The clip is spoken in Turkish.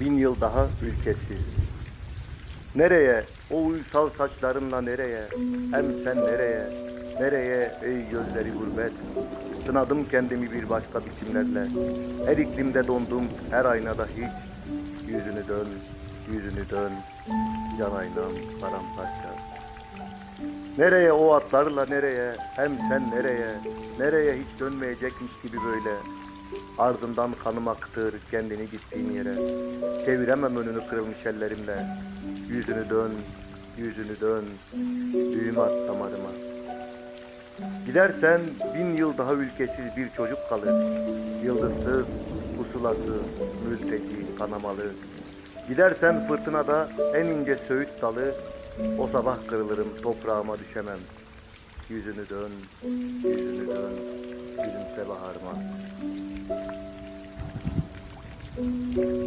bin yıl daha ülkesiz. Nereye, o uysal saçlarınla nereye, hem sen nereye, nereye ey gözleri gurbet. Sınadım kendimi bir başka biçimlerle, her iklimde dondum, her aynada hiç. Yüzünü dön, yüzünü dön, can aynam paramparça. Nereye o atlarla nereye, hem sen nereye, nereye hiç dönmeyecekmiş gibi böyle. Ardından kanım aktır kendini gittiğin yere. Çeviremem önünü kırılmış ellerimle. Yüzünü dön, yüzünü dön, düğüm at damarıma. Gidersen bin yıl daha ülkesiz bir çocuk kalır. Yıldızsız, pusulası, mülteci, kanamalı. Gidersen fırtınada en ince söğüt dalı, o sabah kırılırım toprağıma düşemem. Yüzünü dön, yüzünü dön, gülümse Música